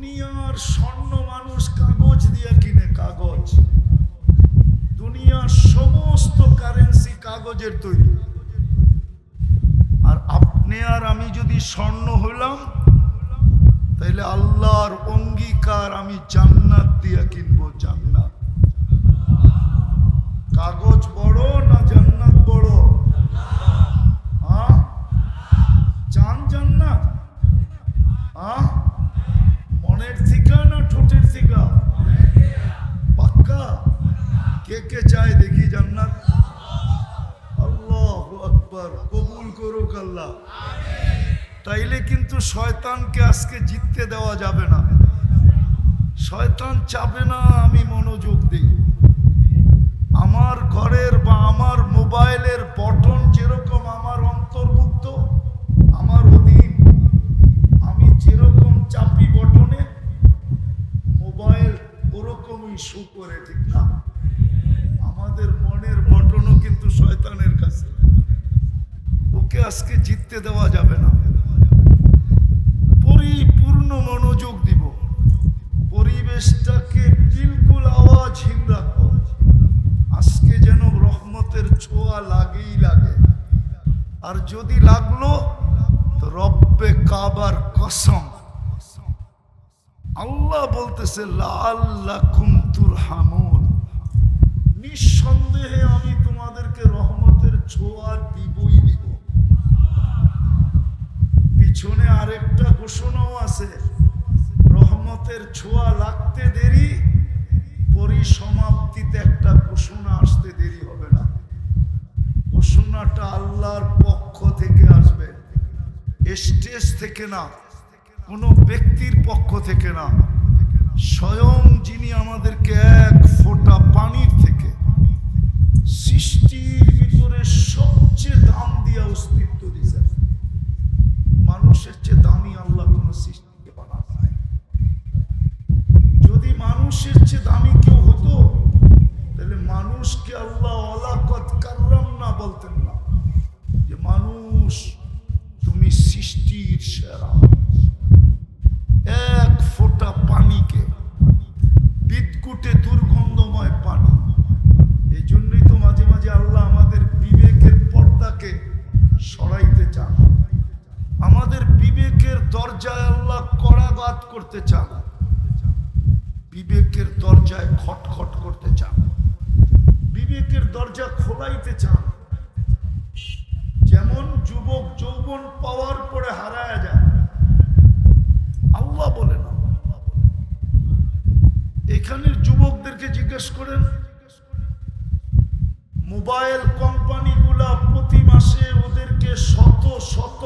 দুনিয়ার স্বর্ণ মানুষ কাগজ দিয়ে কিনে কাগজ। দুনিয়ার সমস্ত কারেন্সি কাগজের তৈরি। আর আপনি আর আমি যদি স্বর্ণ হইলাম, তাইলে আল্লাহর অঙ্গীকার আমি জান্নাত দিয়ে কিনবো জান্নাত। কাগজ বড় না জান্নাত বড়? হ্যাঁ চান জান্নাত? হ্যাঁ মনের থিকা না ঠোঁটের থিকা পাক্কা? কে কে চায় দেখি জান্নাত? আল্লাহ আকবার, কবুল করুক আল্লাহ। তাইলে কিন্তু শয়তানকে আজকে জিততে দেওয়া যাবে না। শয়তান চাবে না আমি মনোযোগ দিই। আমার ঘরের বা আমার মোবাইলের বটন যেরকম আমার অন্তর্ভুক্ত, আমার অধীন, আমি যেরকম চাপি বটনে মোবাইল শু করে ঠিক না। আমাদের মনের বটনও কিন্তু শয়তানের কাছে। ওকে আজকে জিততে দেওয়া যাবে না। পরিপূর্ণ মনোযোগ দিব। পরিবেশটাকে বিলকুল আওয়াজহীন রাখব। আজকে যেন রহমতের ছোঁয়া লাগেই লাগে। আর যদি লাগল রব্বে কাবার কসম। আল্লাহ বলতেছে লাল্লাকুম তুরহামুন নিঃসন্দেহে আমি তোমাদেরকে রহমতের ছোঁয়া দিবই দিব। পিছনে আরেকটা ঘোষণাও আছে, রহমতের ছোঁয়া লাগতে দেরি, পরিসমাপ্তিতে একটা ঘোষণা আসতে দেরি হবে না। ঘোষণাটা আল্লাহর পক্ষ থেকে আসবে, স্টেজ থেকে না, কোনো ব্যক্তির পক্ষ থেকে না, স্বয়ং যিনি আমাদেরকে এক ফোঁটা পানির থেকে সৃষ্টির ভিতরে সবচেয়ে দাম দিয়ে অস্তিত্ব দিয়েছেন মানুষের চেয়ে দামি আল্লাহ কোনো সৃষ্টিকে বানান নাই যদি মানুষের চেয়ে দামি কেউ হতো তাহলে মানুষকে আল্লাহ অলাকত কার্রাম না বলতেন না যে মানুষ তুমি সৃষ্টির সেরা এক ফোঁটা পানিকে বিদ্যুটে দুর্গন্ধময় পানি এই জন্যই তো মাঝে মাঝে আল্লাহ আমাদের বিবেকের পর্দাকে সরাইতে চান আমাদের বিবেকের দরজায় আল্লাহ করাঘাত করতে চান। বিবেকের দরজায় খটখট করতে চান। বিবেকের দরজা খোলাইতে চান। যেমন যুবক যৌবন পাওয়ার পরে হারায় যায়। আল্লাহ বলে না এখানের যুবকদেরকে জিজ্ঞেস করেন, মোবাইল কোম্পানিগুলা প্রতি মাসে ওদেরকে শত শত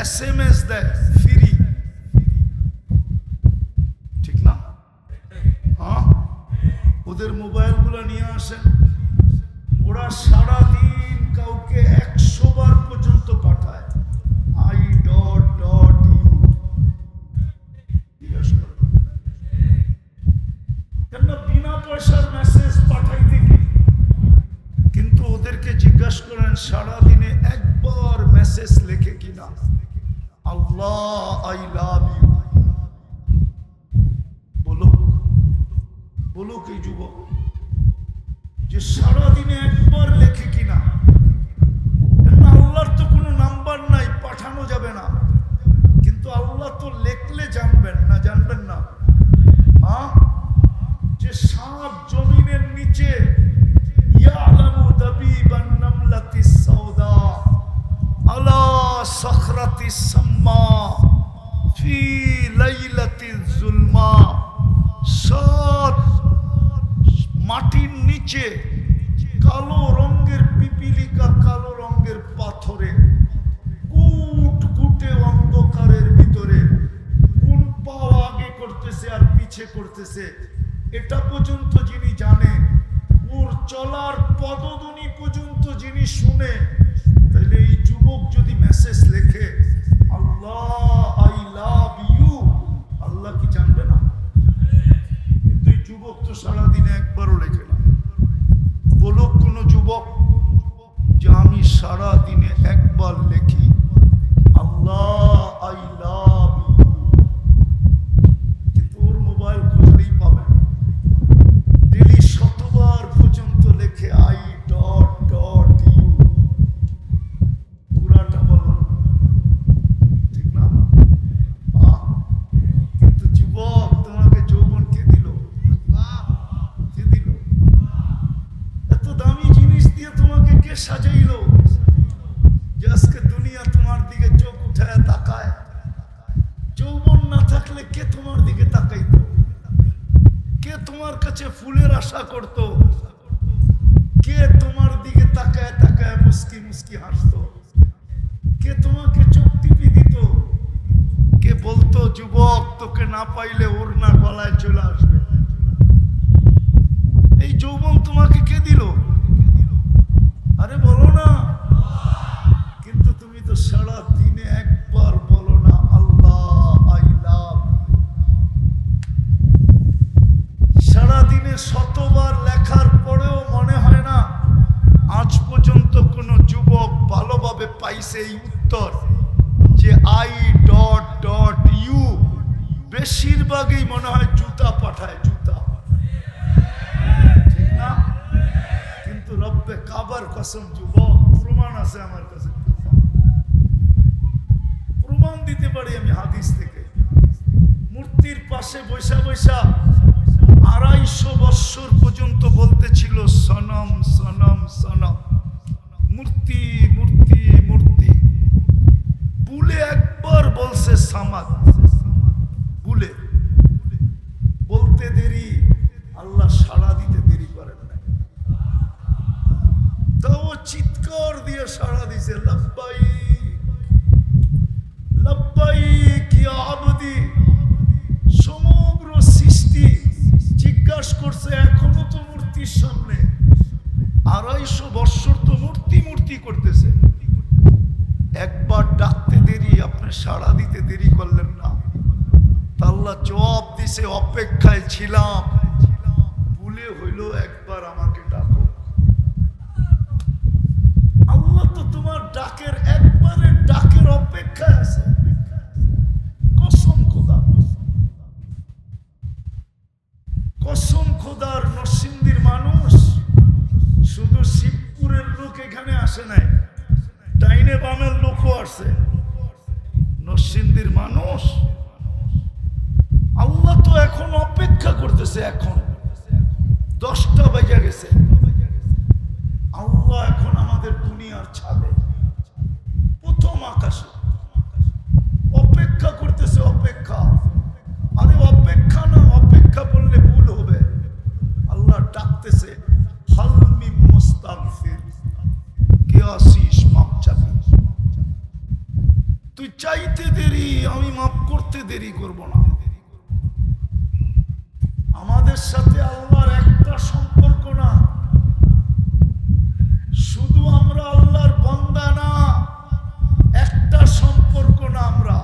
এস এম এস দেয় ফ্রি ঠিক না? হ্যাঁ? ওদের মোবাইলগুলো নিয়ে আসেন। ওরা সারাদিন জমিনের নিচে ইয়ালামু দাবিবান নামলাতিস সাউদা আলা সখরাতিস সাম্মা ফি লাইলাতিজ জুলমা সাত মাটির নিচে যুবক সারাদিনে একবারও লেখে না। কোনো যুবক যে আমি সারা দিনে একবার লেখি আল্লাহ আই লাভ ইউ সাজাইলো যে আজকে দুনিয়া তোমার দিকে চোখ উঠায় তাকায়। যৌবন না থাকলে কে তোমার দিকে তাকাইতো? কে তোমার কাছে ফুলের আশা করত? কে তোমার দিকে তাকায় তাকায় মুস্কি মুস্কি হাসতো? কে তোমাকে চোখ টিপি দিত? কে বলতো, যুবক, তোকে না পাইলে ওর না গলায় চলে আসবে। এই যৌবন তোমাকে কে দিল? আরে বলো না। সারা দিনে একবার বলো না, আল্লাহ, আই লাভ। সারাদিনে শতবার লেখার পরেও মনে হয় না, আজ পর্যন্ত কোনো যুবক ভালোভাবে পাইছে এই উত্তর যে আই ডট ডট ইউ। বেশিরভাগই মনে হয় জুতা পাঠায়, জুতা। ঠিক না? কিন্তু রব্বে কাবার কসম যুবক, প্রমাণ আছে আমার কাছে। দিতে পারি আমি হাদিস থেকে। মূর্তির পাশে বৈশা বৈশা আড়াইশো বৎসর পর্যন্ত বলতেছিল সনম সনম সনম। মূর্তি মূর্তি মূর্তি। বুলে একবার বলছে, সামাদ, বুলে। বলতে দেরি, আল্লাহ সাড়া দিতে দেরি করেন না তাও চিৎকার দিয়ে সাড়া দিছে লব্বাই মূর্তির সামনে আড়াইশো বৎসর তো মূর্তি মূর্তি করতেছে। একবার ডাকতে দেরি, আপনি সাড়া দিতে দেরি করলেন না। তাল্লা জবাব দিছে, অপেক্ষায় ছিলাম ভুলে হইল একবার আমাকে ডাকো আল্লাহ তো তোমার ডাকের একবারের ডাকের অপেক্ষায় আছে কসম খোদা কসম খোদার নরসিংদীর মানুষ শুধু শিবপুরের লোক এখানে আসে নাই ডাইনে বামের লোকও আসে নরসিংদীর মানুষ আল্লাহ তো এখন অপেক্ষা করতেছে এখন দশটা বাজা গেছে আল্লাহ এখন আমাদের দুনিয়ার ছাদে প্রথম আকাশে অপেক্ষা করতেছে অপেক্ষা আরে অপেক্ষা না অপেক্ষা বললে ভুল হবে আল্লাহ ডাকতেছে হালমি মুস্তাগফির কে আসিস, মাপ চাবি তুই চাইতে দেরি, আমি মাপ করতে দেরি করব না। আমাদের সাথে আল্লাহর একটা সম্পর্ক না। শুধু আমরা আল্লাহর বন্দা না, একটা সম্পর্ক না আমরা।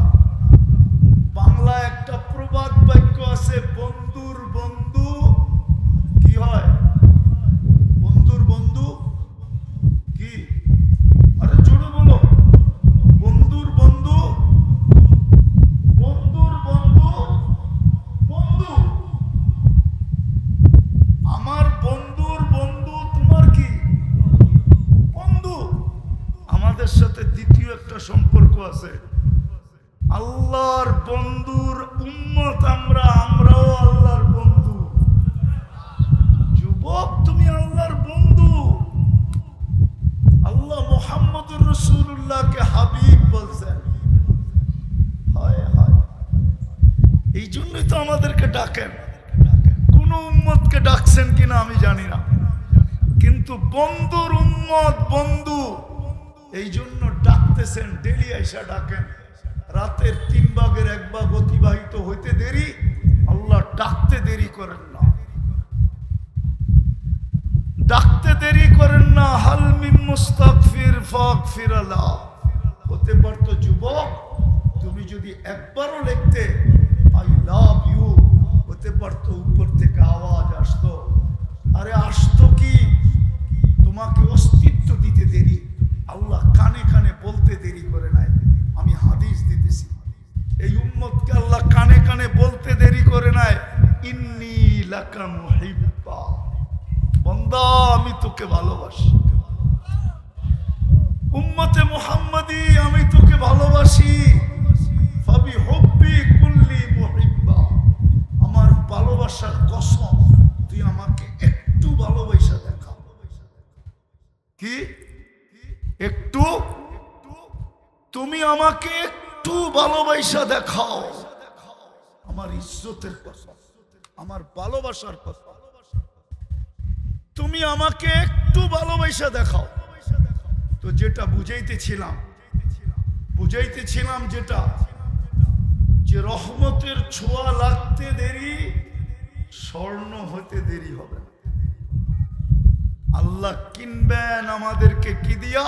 বাংলা একটা প্রবাদ বাক্য আছে বন্ধুর বন্ধু কি হয় বন্ধুর বন্ধু কি আরে জোরে বলো বন্ধুর বন্ধু বন্ধুর বন্ধু বন্ধু আমার বন্ধুর বন্ধু তোমার কি? বন্ধু। আমাদের সাথে দ্বিতীয় একটা সম্পর্ক আছে। আল্লাহর বন্ধুর উম্মত আমরা, আমরাও আল্লাহর বন্ধু। যুবক, তুমি আল্লাহর বন্ধু। আল্লাহ মোহাম্মদুর রসুল্লাহকে হাবিব বলছেন। হায় হায়। এই জন্যই তো আমাদেরকে ডাকেন। ডাকছেন কিনা আমি জানি না। কিন্তু বন্ধুর বন্ধু এই জন্য ডাকতেছেন ডেলি আইসা ডাকেন। রাতের তিন ভাগের এক ভাগ অতিবাহিত হইতে দেরি, আল্লাহ ডাকতে দেরি করেন না। ডাকতে দেরি করেন না হালমিম মুস্তাগফির ফাগফির আলা হতে পারতো যুবক, তুমি যদি একবারও লিখতে, আই লাভ ইউ হতে পারতো, উপর থেকে আওয়াজ আসতো। আরে আসতো কি? তোমাকে অস্তিত্ব দিতে দেরি। আল্লাহ কানে কানে বলতে দেরি করে নাই। আমি হাদিস দিতেছি। এই উম্মতকে আল্লাহ কানে কানে বলতে দেরি করে নাই। ইন্নি বন্দা, আমি তোকে ভালোবাসি। উম্মতে মোহাম্মদি, আমি তোকে ভালোবাসি। আমাকে একটু ভালোবাসা দেখাও। আমার ইজ্জতের কথা, আমার ভালোবাসার কথা। তুমি আমাকে একটু ভালোবাসা দেখাও। তো যেটা বুঝাইতেছিলাম বুঝাইতেছিলাম যেটা, যে রহমতের ছোঁয়া লাগতে দেরি, স্বর্ণ হতে দেরি হবে আল্লাহ কিনবেন আমাদেরকে কি দিয়া?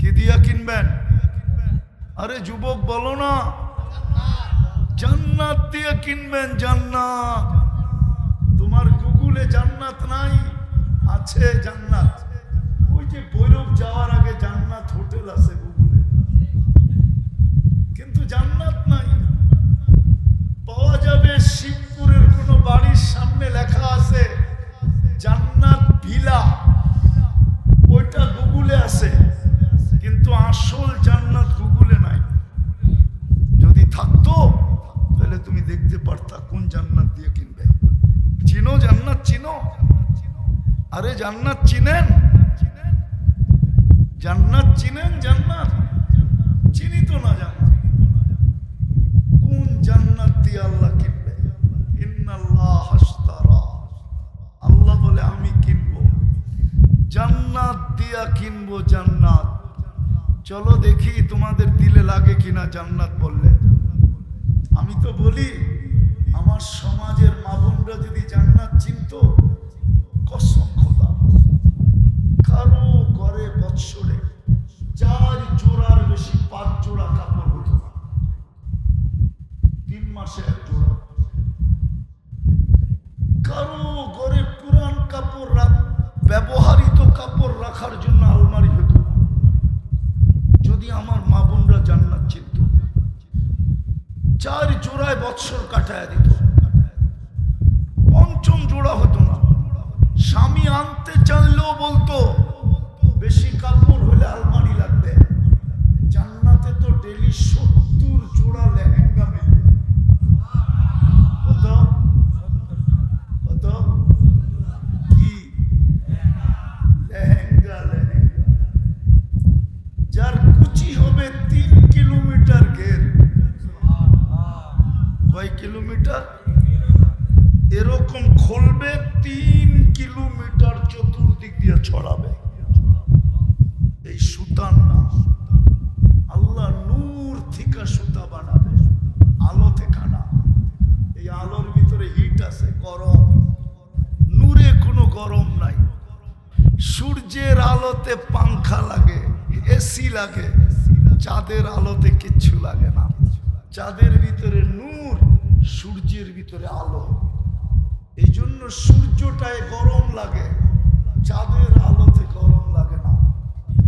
কি দিয়া কিনবেন? আরে যুবক, বলো না। জান্নাত দিয়ে কিনবেন জান্নাত। তোমার গুগলে জান্নাত নাই, আছে জান্নাত। ওই যে বৈরব যাওয়ার আগে জান্নাত হোটেল আছে গুগলে। কিন্তু জান্নাত নাই। পাওয়া যাবে শিবপুরের কোনো বাড়ির সামনে লেখা আছে, জান্নাত ভিলা। ওইটা গুগলে আছে। কিন্তু আসল জান্নাত গুগলে নাই। যদি থাকতো, তাহলে তুমি দেখতে পারতা কোন জান্নাত দিয়ে কিনবে। চিনো জান্নাত চিনো? আরে জান্নাত চিনেন? জান্নাত চিনেন জান্নাত? চিনি তো না জান্নাত কোন জান্নাত দিয়ে আল্লাহ কিনবে? আল্লাহ বলে, আমি কিনবো। জান্নাত দিয়া কিনবো জান্নাত। চলো দেখি তোমাদের দিলে লাগে কিনা জান্নাত বললে। আমি তো বলি, আমার সমাজের মা যদি জান্নাত চিনত, কসম খোদা। কারও ঘরে বৎসরে চার জোড়ার বেশি পাঁচ জোড়া কাপড় হতো না তিন মাসে এক জোড়া কারও ঘরে পুরান কাপড় রাখ- ব্যবহারিত কাপড় রাখার জন্য আলমারি হতো না যদি আমার মা বোনরা জান্নাত চিনত চার জোড়ায় বৎসর কাটায় দিত পঞ্চম জোড়া হতো না স্বামী আনতে চাইলেও বলতো বেশি কাপড় হলে আলমারি লাগবে জান্নাতে তো ডেলি সত্তর জোড়া লেহেঙ্গা মিলবে কত কত কি লেহেঙ্গা লেহেঙ্গা যার কুচি হবে তিন কিলোমিটার ঘের কয় কিলোমিটার, এরকম খুলবে তিন কিলোমিটার চতুর্দিক দিয়ে ছড়াবে। এই সুতার না। আল্লাহ নূর থেকে সুতা বানাবে। আলো থেকে না এই আলোর ভিতরে হিট আছে, গরম। নূরে কোনো গরম নাই। সূর্যের আলোতে পাংখা লাগে এসি লাগে। চাঁদের আলোতে কিচ্ছু লাগে না। চাঁদের ভিতরে নূর। সূর্যের ভিতরে আলো। এই জন্য সূর্যটায় গরম লাগে। চাঁদের আলোতে গরম লাগে না।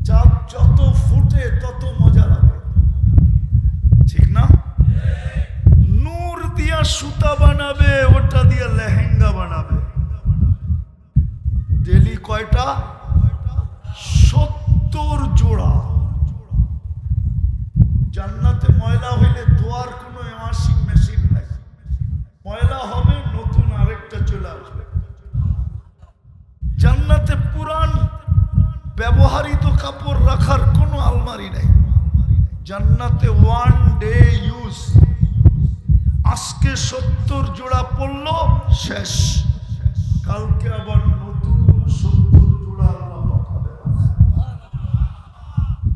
চাঁদ যত ফুটে তত মজা লাগে। ঠিক না? নূর দিয়া সুতা বানাবে, ওটা দিয়া লেহেঙ্গা বানাবে। ডেলি কয়টা? সত্তর জোড়া। জান্নাতে ময়লা হইলে ধোয়ার কোনো ওয়াশিং মেশিন নাই ময়লা হবে নতুন আরেকটা চলে আসবে। জান্নাতে পুরান ব্যবহারিত কাপড় রাখার কোনো আলমারি নাই। জান্নাতে ওয়ান ডে ইউজ আজকে সত্তর জোড়া পড়ল, শেষ। কালকে আবার নতুন সত্তর জোড়া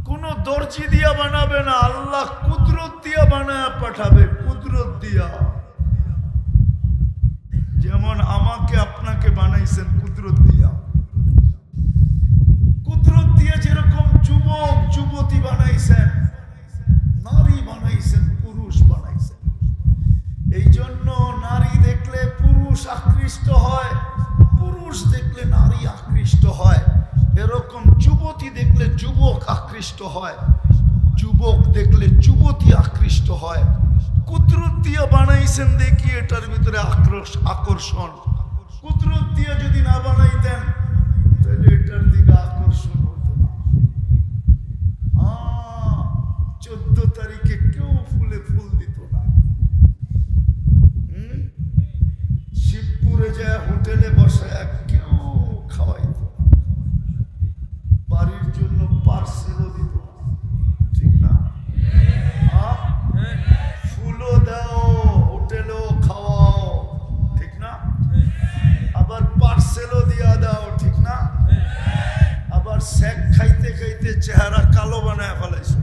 কোন দর্জি দিয়া বানাবে না, আল্লাহ কুদরত দিয়া বানায় পাঠাবে, কুদরত দিয়া। যেমন আমাকে আপনাকে বানাইছেন, কুদরত দিয়া। কুদরত দিয়ে যেরকম যুবক, যুবতী বানাইছেন, নারী বানাইছেন, পুরুষ বানাইছেন। এই জন্য নারী দেখলে পুরুষ আকৃষ্ট হয়, পুরুষ দেখলে নারী আকৃষ্ট হয়। এরকম যুবতী দেখলে যুবক আকৃষ্ট হয়, যুবক দেখলে যুবতী আকৃষ্ট হয়। কুদরত দিয়ে বানাইছেন দেখি এটার ভিতরে আক্রোশ, আকর্ষণ। কুদরত দিয়ে যদি না বানাইতেন, তাহলে এটার দিকে আকর্ষণ হতো না। চোদ্দ তারিখে কেউ ফুলে ফুল দিত না? শিবপুরে যায় হোটেলে বসে কেউ gente era calor benévolence.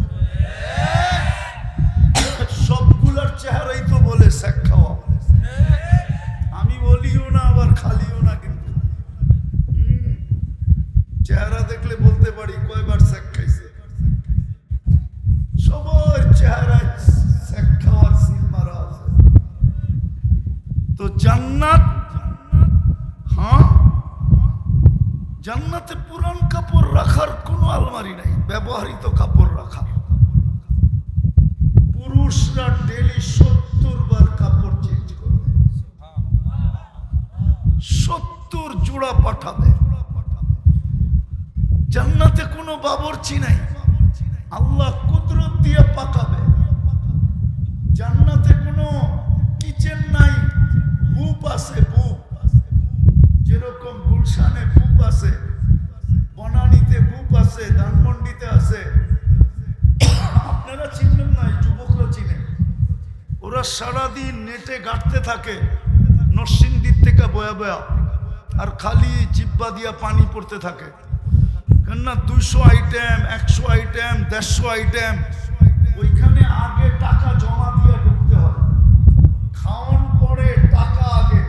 জোড়া পাঠাবে। জান্নাতে কোনো বাবরচি নাই। আল্লাহ কুদরত দিয়ে পাকাবে। জান্নাতে কোনো কিচেন নাই, বুপ আছে বুপ। যেরকম গুলশানে বুপ আছে, বনানিতে বুপ আছে, ধানমন্ডিতে আছে। আপনারা চিনবেন না যুবকরা চিনে। ওরা সারাদিন নেটে গাঁটতে থাকে, নরসিংদীর থেকে বয়া বয়া। আর খালি জিব্বা দিয়া পানি পড়তে থাকে। কেননা দুইশো আইটেম একশো আইটেম দেড়শো আইটেম ওইখানে আগে টাকা জমা দিয়ে ঢুকতে হয়। খাওয়ান পরে টাকা আগে।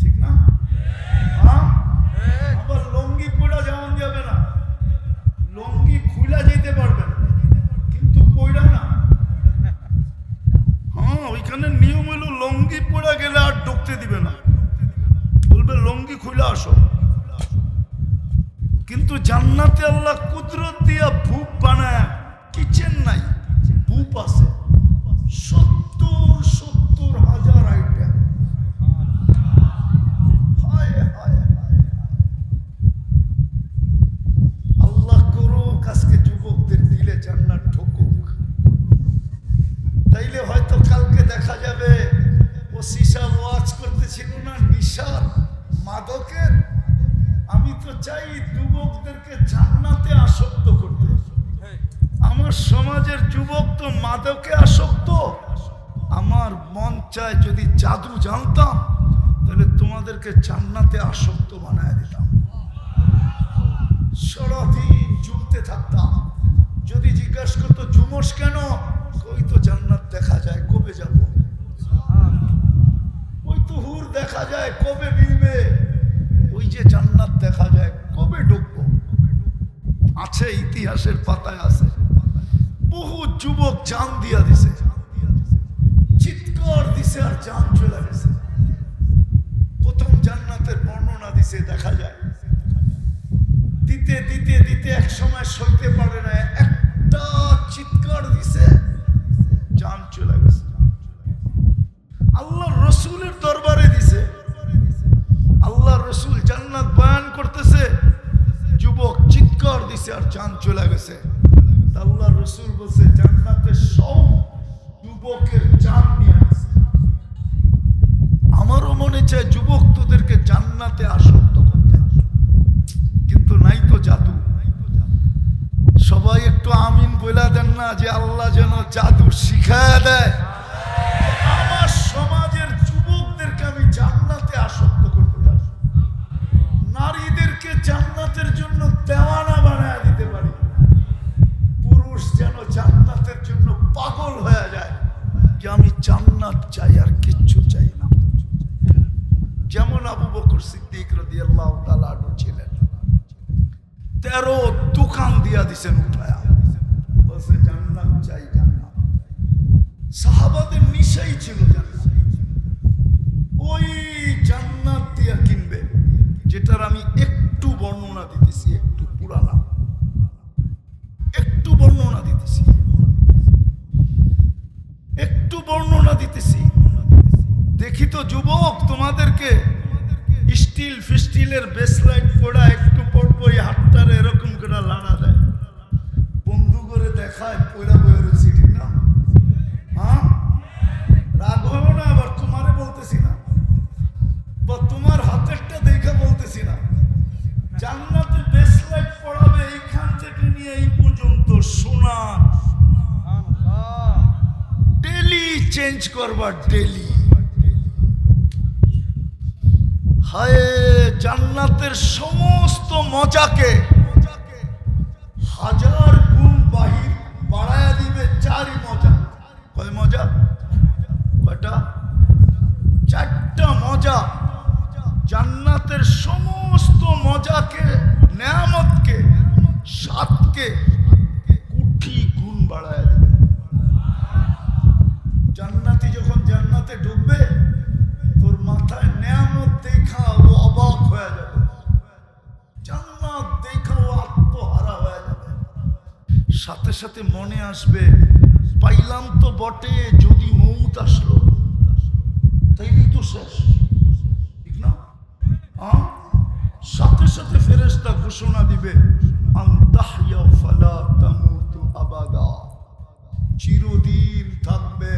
ঠিক না? হ্যাঁ? আবার লঙ্গি পড়া যেমন যাবে না। লঙ্গি খুলা যেতে পারবে না। কিন্তু পড়া না। হ্যাঁ ওইখানে নিয়ম হলো লঙ্গি পড়া গেলে আর ঢুকতে দিবে না। বলবে খুলে আসো। কিন্তু জান্নাতে আল্লাহ কুদরত দিয়া ভূপ বানায়, কিচেন নাই, ভূপ আছে। সত্তর সত্তর হাজার আইটেম। আল্লাহ করুক, আজকে যুবকদের দিলে ঠকুক। তাইলে হয়তো কালকে দেখা যাবে, ও সিসা ওয়াজ করতেছিল না নিশার মাদকের আমি তো চাই যুবকদেরকে জান্নাতে আসক্ত করতে। আমার সমাজের যুবক তো মাদকে আসক্ত। আমার মন চায় যদি জাদু জানতাম তাহলে তোমাদেরকে জান্নাতে আসক্ত বানায় দিতাম। সারাদিন জুমতে থাকতাম। যদি জিজ্ঞাসা করতো ঝুমস কেন? ওই তো জান্নাত দেখা যায় কবে যাব? দেখা যায় কবে মিলবে? ওই যে জান্নাত দেখা যায় কবে ঢুকবো আছে, ইতিহাসের পাতায় আছে। বহু যুবক জান দিয়া দিছে। চিৎকার দিছে আর চলে গেছে। প্রথম জান্নাতের বর্ণনা দিছে, দেখা যায়। দিতে দিতে দিতে এক সময় সইতে পারে না, একটা চিৎকার দিছে, জান চলে গেছে। আল্লাহ রসুলের দরবারে দিছে আল্লাহ রসুল জান্নাত বয়ান করতেছে যুবক দিছে আর জান চলে গেছে। আল্লাহ রসুল বলছে সব যুবকের নিয়ে আমারও মনে চায় যুবক তোদেরকে জান্নাতে আসক্ত করতে। কিন্তু নাই তো জাদু। সবাই একটু আমিন বলে দেন না যে আল্লাহ যেন জাদু শিখায় দেয়। দিছেন উঠায়া। বলছে, জান্নাত চাই, জান্নাত সাহাবাদের নিশাই ছিল ওই জান্নাত দিয়া কিনবে, যেটার আমি একটু বর্ণনা দিতেছি, একটু পুরানা। একটু বর্ণনা দিতেছি। একটু বর্ণনা দিতেছি। দেখি তো যুবক, তোমাদেরকে স্টিল ফিস্টিলের বেসলাইট চেঞ্জ করবার ডেলি হায় জান্নাতের সমস্ত মজাকে হাজার গুণ বাহির বাড়ায়া দিবে চারই মজা কয় মজা কয়টা চারটা মজা জান্নাতের সমস্ত মজাকে নেয়ামতকে সাতকে কুঠি গুণ বাড়ায় দেবে জান্নাতি যখন জান্নাতে ঢুকবে সাথে মনে আসবে, পাইলাম তো বটে, যদি মৌত আসলো। তাইলেই তো শেষ। ঠিক না? সাথে সাথে ফেরেস্তা ঘোষণা দিবে চিরদিন থাকবে